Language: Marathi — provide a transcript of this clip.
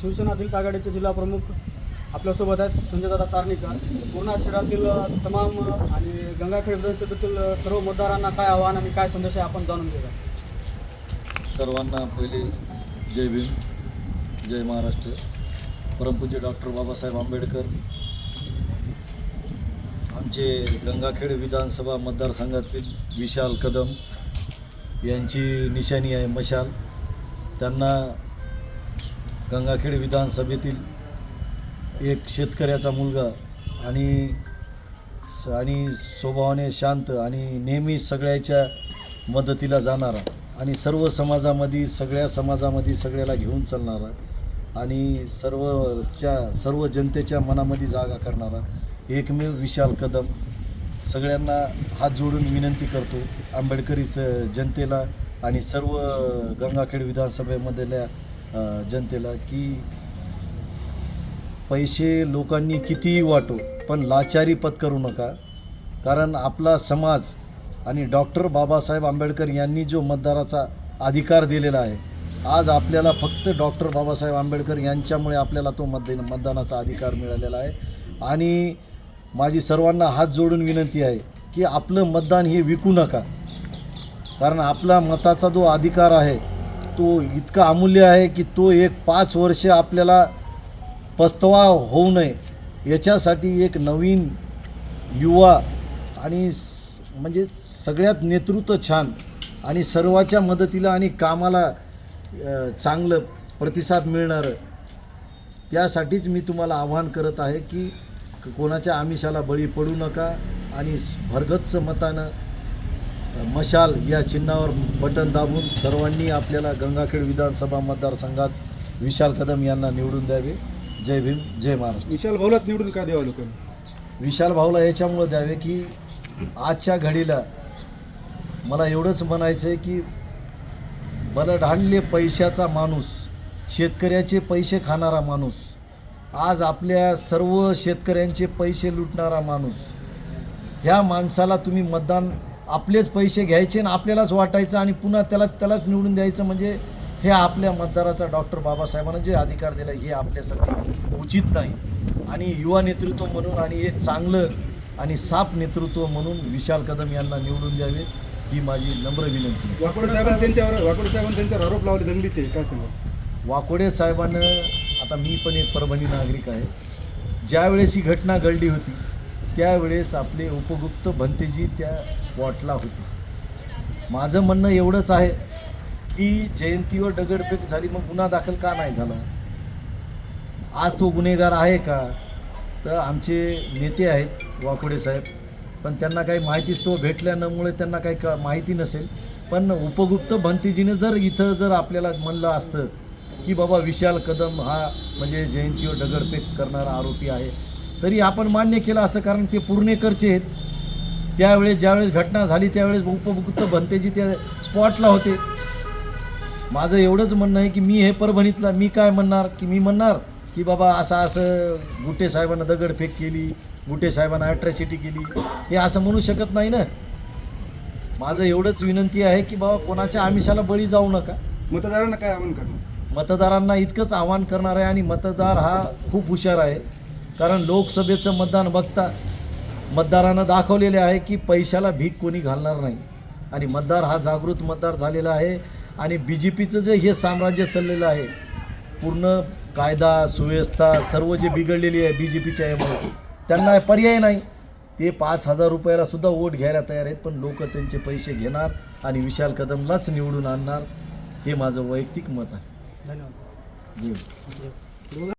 शिवसेना दलित आघाडीचे जिल्हा प्रमुख आपल्यासोबत आहेत संजयदादा सारणीकर. पूर्ण शहरातील तमाम आणि गंगाखेड विधानसभेतील सर्व मतदारांना काय आव्हान आणि काय संदेश आहे आपण जाणून घेऊया. सर्वांना पहिले जय भीम जय महाराष्ट्र. परमपूज्य डॉक्टर बाबासाहेब आंबेडकर. आमचे गंगाखेड विधानसभा मतदारसंघातील विशाल कदम यांची निशाणी आहे मशाल. त्यांना गंगाखेड विधानसभेतील एक शेतकऱ्याचा मुलगा आणि स- आणि स्वभावाने शांत आणि नेहमी सगळ्याच्या मदतीला जाणारा आणि सर्व समाजामध्ये सगळ्या समाजामध्ये सगळ्याला घेऊन चालणारा आणि सर्वच्या सर्व जनतेच्या मनामध्ये जागा करणारा एकमेव विशाल कदम. सगळ्यांना हात जोडून विनंती करतो आंबेडकरीच जनतेला आणि सर्व गंगाखेड विधानसभेमधल्या जनतेला की पैसे लोकांनी कितीही वाटो पण लाचारी पत्करू नका. कारण आपला समाज आणि डॉक्टर बाबासाहेब आंबेडकर यांनी जो मतदाराचा अधिकार दिलेला आहे आज आपल्याला फक्त डॉक्टर बाबासाहेब आंबेडकर यांच्यामुळे आपल्याला तो मतदान मतदानाचा अधिकार मिळालेला आहे. आणि माझी सर्वांना हात जोडून विनंती आहे की आपलं मतदान हे विकू नका. कारण आपला मताचा जो अधिकार आहे तो इतका अमूल्य आहे की तो एक पाच वर्ष आपल्याला पस्तवा होऊ नये. याच्यासाठी एक नवीन युवा आणि म्हणजे सगळ्यात नेतृत्व छान आणि सर्वाच्या मदतीला आणि कामाला चांगलं प्रतिसाद मिळणारं. त्यासाठीच मी तुम्हाला आव्हान करत आहे की कोणाच्या आमिषाला बळी पडू नका आणि भरगच्च मतानं मशाल या चिन्हावर बटन दाबून सर्वांनी आपल्याला गंगाखेड विधानसभा मतदारसंघात विशाल कदम यांना निवडून द्यावे. जय भीम जय महाराष्ट्र. विशाल भाऊलाच निवडून का द्यावं लोकांनी? विशाल भाऊला याच्यामुळं द्यावे की आजच्या घडीला मला एवढंच म्हणायचं आहे की बलढाणले पैशाचा माणूस शेतकऱ्याचे पैसे खाणारा माणूस आज आपल्या सर्व शेतकऱ्यांचे पैसे लुटणारा माणूस ह्या माणसाला तुम्ही मतदान आपलेच पैसे घ्यायचे आणि आपल्यालाच वाटायचं आणि पुन्हा त्याला त्यालाच निवडून द्यायचं म्हणजे हे आपल्या मतदाराचा डॉक्टर बाबासाहेबांना जे अधिकार दिला हे आपल्यासाठी उचित नाही. आणि युवा नेतृत्व म्हणून आणि एक चांगलं आणि साफ नेतृत्व म्हणून विशाल कदम यांना निवडून द्यावे ही माझी नम्र विनंती. वाकोडे साहेबांनी त्यांच्यावर वाकोडे साहेबांनी त्यांच्यावर आरोप लावले दंगलीचे काय सांगा वाकोडे साहेबानं आता मी पण एक परभणी नागरिक आहे. ज्यावेळेस ही घटना घडली होती त्यावेळेस आपले उपगुप्त भंतेजी त्या स्पॉटला होते. माझं म्हणणं एवढंच आहे की जयंतीवर दगडफेक झाली मग गुन्हा दाखल का नाही झाला? आज तो गुन्हेगार आहे का? तर आमचे नेते आहेत वाकोडे साहेब. पण त्यांना काही माहितीच तो भेटल्यामुळे त्यांना काही का माहिती नसेल. पण उपगुप्त भंतीजीने जर इथं जर आपल्याला म्हणलं असतं की बाबा विशाल कदम हा म्हणजे जयंतीवर दगडफेक करणारा आरोपी आहे तरी आपण मान्य केलं असं कारण ते पूर्णेकरचे आहेत. त्यावेळेस ज्यावेळेस घटना झाली त्यावेळेस उपगुप्त भंतेजी त्या स्पॉटला होते. माझं एवढंच म्हणणं आहे की मी हे परभणीतला मी काय म्हणणार? की मी म्हणणार की बाबा असं असं गुटे साहेबांना दगडफेक केली गुटे साहेबांना अट्रॅसिटी केली. हे असं म्हणू शकत नाही ना. माझं एवढंच विनंती आहे की बाबा कोणाच्या आमिषाला बळी जाऊ नका. मतदारांना काय आव्हान करणार? मतदारांना इतकंच आव्हान करणार आहे आणि मतदार हा खूप हुशार आहे. कारण लोकसभेचं मतदान बघता मतदारानं दाखवलेले आहे की पैशाला भीक कोणी घालणार नाही. आणि मतदार हा जागृत मतदार झालेला आहे आणि बी जे पीचं जे हे साम्राज्य चाललेलं आहे पूर्ण कायदा सुव्यवस्था सर्व जे बिघडलेली आहे बी जे पीच्या यामुळे त्यांना पर्याय नाही. ते पाच हजार रुपयाला सुद्धा वोट घ्यायला तयार आहेत पण लोक त्यांचे पैसे घेणार आणि विशाल कदमलाच निवडून आणणार हे माझं वैयक्तिक मत आहे. धन्यवाद. जी.